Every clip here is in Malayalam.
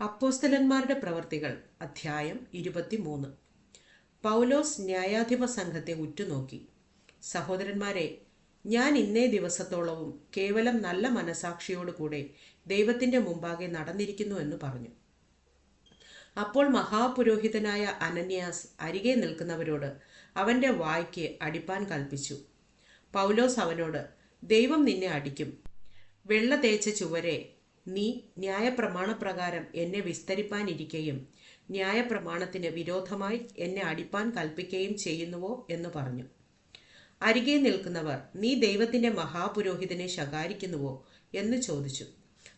അപ്പോസ്തലന്മാരുടെ പ്രവർത്തികൾ അധ്യായം ഇരുപത്തിമൂന്ന്. പൗലോസ് ന്യായാധിപ സംഘത്തെ ഉറ്റുനോക്കി. സഹോദരന്മാരെ ഞാൻ ഇന്നേ ദിവസത്തോളവും കേവലം നല്ല മനസാക്ഷിയോടുകൂടെ ദൈവത്തിന്റെ മുമ്പാകെ നടന്നിരിക്കുന്നു എന്ന് പറഞ്ഞു. അപ്പോൾ മഹാപുരോഹിതനായ അനന്യാസ് അരികെ നിൽക്കുന്നവരോട് അവന്റെ വായ്ക്ക് അടിപ്പാൻ കൽപ്പിച്ചു. പൗലോസ് അവനോട് ദൈവം നിന്നെ അടിക്കും. വെള്ള തേച്ച ചുവരെ നീ ന്യായപ്രമാണപ്രകാരം എന്നെ വിസ്തരിപ്പാനിരിക്കുകയും ന്യായപ്രമാണത്തിന് വിരോധമായി എന്നെ അടിപ്പാൻ കൽപ്പിക്കുകയും ചെയ്യുന്നുവോ എന്ന് പറഞ്ഞു. അരികെ നിൽക്കുന്നവർ നീ ദൈവത്തിന്റെ മഹാപുരോഹിതനെ ശകാരിക്കുന്നുവോ? എന്ന് ചോദിച്ചു.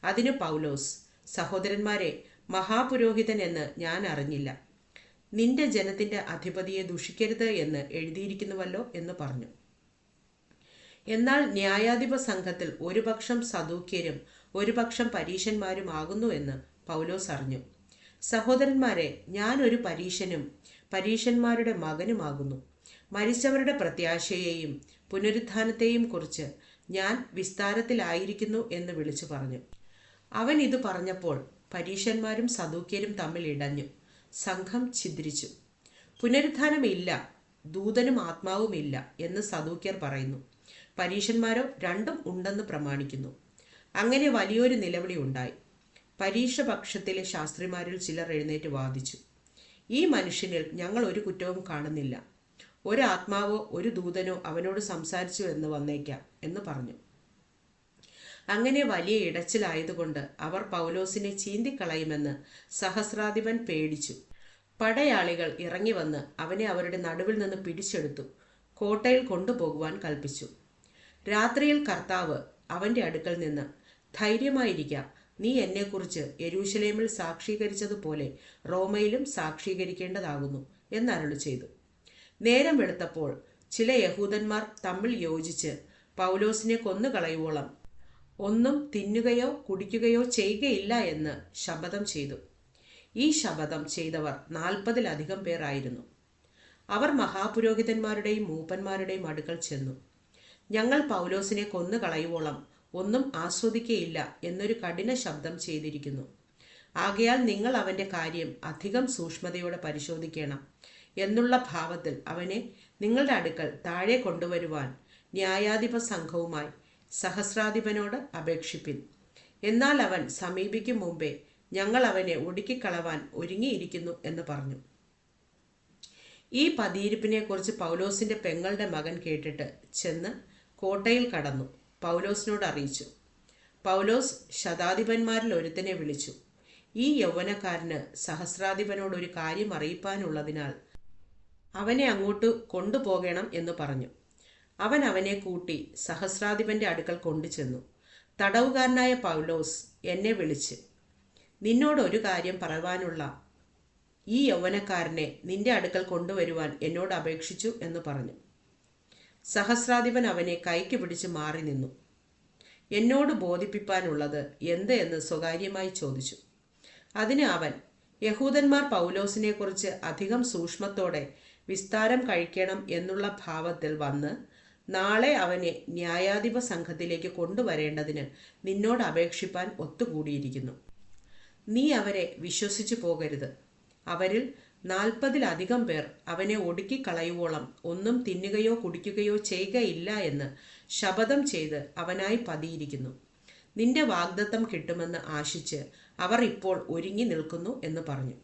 അതിന് പൗലോസ് സഹോദരന്മാരെ മഹാപുരോഹിതൻ എന്ന് ഞാൻ അറിഞ്ഞില്ല. നിന്റെ ജനത്തിന്റെ അധിപതിയെ ദുഷിക്കരുത് എന്ന് എഴുതിയിരിക്കുന്നുവല്ലോ എന്ന് പറഞ്ഞു. എന്നാൽ ന്യായാധിപ സംഘത്തിൽ ഒരുപക്ഷം സദൂക്യരും ഒരു പരീഷന്മാരുമാകുന്നു എന്ന് പൗലോസ് അറിഞ്ഞു. സഹോദരന്മാരെ ഞാൻ ഒരു പരീശനും പരീശന്മാരുടെ മകനുമാകുന്നു. മരിച്ചവരുടെ പ്രത്യാശയെയും പുനരുത്ഥാനത്തെയും കുറിച്ച് ഞാൻ വിസ്താരത്തിലായിരിക്കുന്നു എന്ന് വിളിച്ചു പറഞ്ഞു. അവൻ ഇത് പറഞ്ഞപ്പോൾ പരീശന്മാരും സദൂക്യരും തമ്മിൽ ഇടഞ്ഞു. സംഘം ഛിദ്രിച്ചു. പുനരുത്ഥാനമില്ല ദൂതനും ആത്മാവുമില്ല എന്ന് സദൂക്യർ പറയുന്നു. പരീശന്മാരോ രണ്ടും ഉണ്ടെന്ന് പ്രമാണിക്കുന്നു. അങ്ങനെ വലിയൊരു നിലവിളി ഉണ്ടായി. പരീക്ഷപക്ഷത്തിലെ ശാസ്ത്രിമാരിൽ ചിലർ എഴുന്നേറ്റ് വാദിച്ചു. ഈ മനുഷ്യനിൽ ഞങ്ങൾ ഒരു കുറ്റവും കാണുന്നില്ല. ഒരു ആത്മാവോ ഒരു ദൂതനോ അവനോട് സംസാരിച്ചു എന്ന് വന്നേക്കാം എന്ന് പറഞ്ഞു. അങ്ങനെ വലിയ ഇടച്ചിലായതുകൊണ്ട് അവർ പൗലോസിനെ ചീന്തിക്കളയുമെന്ന് സഹസ്രാധിപൻ പേടിച്ചു. പടയാളികൾ ഇറങ്ങി വന്ന് അവനെ അവരുടെ നടുവിൽ നിന്ന് പിടിച്ചെടുത്തു. കോട്ടയിൽ കൊണ്ടുപോകുവാൻ കൽപ്പിച്ചു. രാത്രിയിൽ കർത്താവ് അവന്റെ അടുക്കൽ നിന്ന് ധൈര്യമായിരിക്കാം. നീ എന്നെക്കുറിച്ച് യരൂശലേമിൽ സാക്ഷീകരിച്ചതുപോലെ റോമയിലും സാക്ഷീകരിക്കേണ്ടതാകുന്നു എന്നരുളി ചെയ്തു. നേരം വെളുത്തപ്പോൾ ചില യഹൂദന്മാർ തമ്മിൽ യോജിച്ച് പൗലോസിനെ കൊന്നുകളയുവോളം ഒന്നും തിന്നുകയോ കുടിക്കുകയോ ചെയ്യുകയില്ല എന്ന് ശപഥം ചെയ്തു. ഈ ശപഥം ചെയ്തവർ നാൽപ്പതിലധികം പേരായിരുന്നു. അവർ മഹാപുരോഹിതന്മാരുടെയും മൂപ്പന്മാരുടെയും അടുക്കൽ ചെന്നു. ഞങ്ങൾ പൗലോസിനെ കൊന്നു കളയുവോളം ഒന്നും ആസ്വദിക്കയില്ല എന്നൊരു കഠിന ശബ്ദം ചെയ്തിരിക്കുന്നു. ആകയാൽ നിങ്ങൾ അവന്റെ കാര്യം അധികം സൂക്ഷ്മതയോടെ പരിശോധിക്കണം എന്നുള്ള ഭാവത്തിൽ അവനെ നിങ്ങളുടെ അടുക്കൽ താഴെ കൊണ്ടുവരുവാൻ ന്യായാധിപ സംഘവുമായി സഹസ്രാധിപനോട് അപേക്ഷിപ്പിൻ. എന്നാൽ അവൻ സമീപിക്കും മുമ്പേ ഞങ്ങൾ അവനെ ഒടുക്കിക്കളവാൻ ഒരുങ്ങിയിരിക്കുന്നു എന്ന് പറഞ്ഞു. ഈ പതിയിരിപ്പിനെക്കുറിച്ച് പൗലോസിന്റെ പെങ്ങളുടെ മകൻ കേട്ടിട്ട് ചെന്ന് കോട്ടയിൽ കടന്നു. പൗലോസിനോട് അറിയിച്ചു. പൗലോസ് ശതാധിപന്മാരിൽ ഒരുത്തനെ വിളിച്ചു. ഈ യൗവനക്കാരന് സഹസ്രാധിപനോട് ഒരു കാര്യം അറിയിപ്പാനുള്ളതിനാൽ അവനെ അങ്ങോട്ട് കൊണ്ടുപോകണം എന്ന് പറഞ്ഞു. അവൻ അവനെ കൂട്ടി സഹസ്രാധിപന്റെ അടുക്കൽ കൊണ്ടുചെന്നു. തടവുകാരനായ പൗലോസ് എന്നെ വിളിച്ച് നിന്നോട് ഒരു കാര്യം പറയുവാനുള്ള ഈ യൗവനക്കാരനെ നിന്റെ അടുക്കൽ കൊണ്ടുവരുവാൻ എന്നോട് അപേക്ഷിച്ചു എന്ന് പറഞ്ഞു. സഹസ്രാധിപൻ അവനെ കൈക്ക് പിടിച്ച് മാറി നിന്നു. എന്നോട് ബോധിപ്പിപ്പാനുള്ളത് എന്ത് എന്ന് സ്വകാര്യമായി ചോദിച്ചു. അതിന് അവൻ യഹൂദന്മാർ പൗലോസിനെക്കുറിച്ച് അധികം സൂക്ഷ്മത്തോടെ വിസ്താരം കഴിക്കണം എന്നുള്ള ഭാവത്തിൽ വന്ന് നാളെ അവനെ ന്യായാധിപ സംഘത്തിലേക്ക് കൊണ്ടുവരേണ്ടതിന് നിന്നോട് അപേക്ഷിപ്പാൻ ഒത്തുകൂടിയിരിക്കുന്നു. നീ അവരെ വിശ്വസിച്ചു പോകരുത്. അവരിൽ നാൽപ്പതിലധികം പേർ അവനെ ഒടുക്കിക്കളയുവോളം ഒന്നും തിന്നുകയോ കുടിക്കുകയോ ചെയ്യുകയില്ല എന്ന് ശപഥം ചെയ്ത് അവനായി പതിയിരിക്കുന്നു. നിന്റെ വാഗ്ദത്തം കിട്ടുമെന്ന് ആശിച്ച് അവർ ഇപ്പോൾ ഒരുങ്ങി നിൽക്കുന്നു എന്ന് പറഞ്ഞു.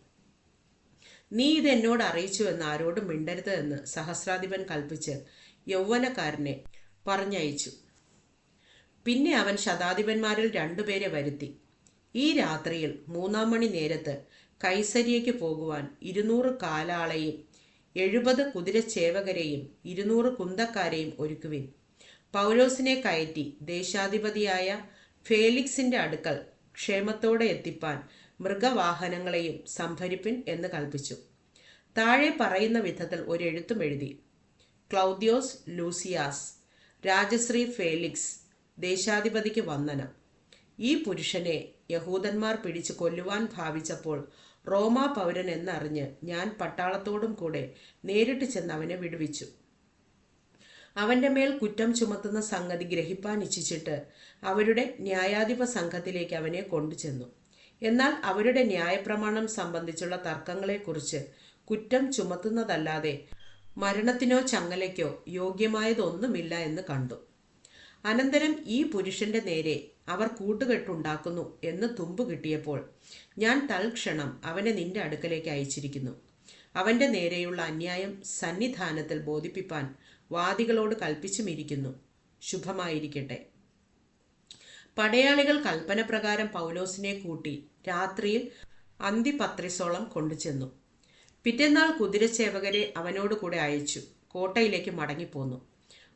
നീ ഇത് എന്നോട് അറിയിച്ചു എന്ന് ആരോടും മിണ്ടരുത് എന്ന് സഹസ്രാധിപൻ കൽപ്പിച്ച് യൗവനക്കാരനെ പറഞ്ഞയച്ചു. പിന്നെ അവൻ ശതാധിപന്മാരിൽ രണ്ടുപേരെ വരുത്തി. ഈ രാത്രിയിൽ മൂന്നാം മണി നേരത്ത് കൈസരിയയ്ക്ക് പോകുവാൻ ഇരുന്നൂറ് കാലാളെയും എഴുപത് കുതിരച്ചേവകരെയും ഇരുന്നൂറ് കുന്തക്കാരെയും ഒരുക്കുവിൻ. പൗലോസിനെ കയറ്റി ദേശാധിപതിയായ ഫേലിക്സിന്റെ അടുക്കൽ ക്ഷേമത്തോടെ എത്തിപ്പാൻ മൃഗവാഹനങ്ങളെയും സംഭരിപ്പിൻ എന്ന് കൽപ്പിച്ചു. താഴെ പറയുന്ന വിധത്തിൽ ഒരു എഴുത്തും എഴുതി. ക്ലൗദ്യോസ് ലൂസിയാസ് രാജശ്രീ ഫേലിക്സ് ദേശാധിപതിക്ക് വന്ദനം. ഈ പുരുഷനെ യഹൂദന്മാർ പിടിച്ചു കൊല്ലുവാൻ ഭാവിച്ചപ്പോൾ റോമാ പൗരൻ എന്നറിഞ്ഞ് ഞാൻ പട്ടാളത്തോടും കൂടെ നേരിട്ട് ചെന്ന് അവനെ വിടുവിച്ചു. അവന്റെ മേൽ കുറ്റം ചുമത്തുന്ന സംഗതി ഗ്രഹിപ്പാൻ ഇച്ഛിച്ചിട്ട് അവരുടെ ന്യായാധിപ സംഘത്തിലേക്ക് അവനെ കൊണ്ടുചെന്നു. എന്നാൽ അവരുടെ ന്യായപ്രമാണം സംബന്ധിച്ചുള്ള തർക്കങ്ങളെക്കുറിച്ച് കുറ്റം ചുമത്തുന്നതല്ലാതെ മരണത്തിനോ ചങ്ങലയ്ക്കോ യോഗ്യമായതൊന്നുമില്ല എന്ന് കണ്ടു. അനന്തരം ഈ പുരുഷന്റെ നേരെ അവർ കൂട്ടുകെട്ടുണ്ടാക്കുന്നു എന്ന് തുമ്പ് കിട്ടിയപ്പോൾ ഞാൻ തൽക്ഷണം അവനെ നിന്റെ അടുക്കലേക്ക് അയച്ചിരിക്കുന്നു. അവന്റെ നേരെയുള്ള അന്യായം സന്നിധാനത്തിൽ ബോധിപ്പിപ്പാൻ വാദികളോട് കൽപ്പിച്ചുമിരിക്കുന്നു. ശുഭമായിരിക്കട്ടെ. പടയാളികൾ കൽപ്പന പ്രകാരം പൗലോസിനെ കൂട്ടി രാത്രിയിൽ അന്തിപത്രിസോളം കൊണ്ടുചെന്നു. പിറ്റേന്നാൾ കുതിരച്ചേവകരെ അവനോട് കൂടെ അയച്ചു. കോട്ടയിലേക്ക് മടങ്ങിപ്പോന്നു.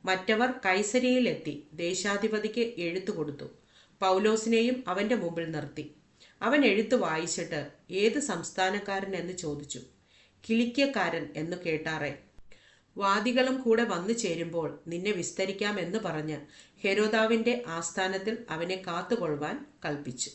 മറ്റവർ കൈസരിയിലെത്തി ദേശാധിപതിക്ക് എഴുത്തു കൊടുത്തു പൗലോസിനെയും അവന്റെ മുമ്പിൽ നിർത്തി. അവൻ എഴുത്ത് വായിച്ചിട്ട് ഏത് സംസ്ഥാനക്കാരൻ എന്ന് ചോദിച്ചു. കിളിക്കക്കാരൻ എന്ന് കേട്ടാറെ. വാദികളും കൂടെ വന്നു ചേരുമ്പോൾ നിന്നെ വിസ്തരിക്കാമെന്ന് പറഞ്ഞ് ഹെരോദാവിന്റെ ആസ്ഥാനത്തിൽ അവനെ കാത്തുകൊള്ളുവാൻ കൽപ്പിച്ചു.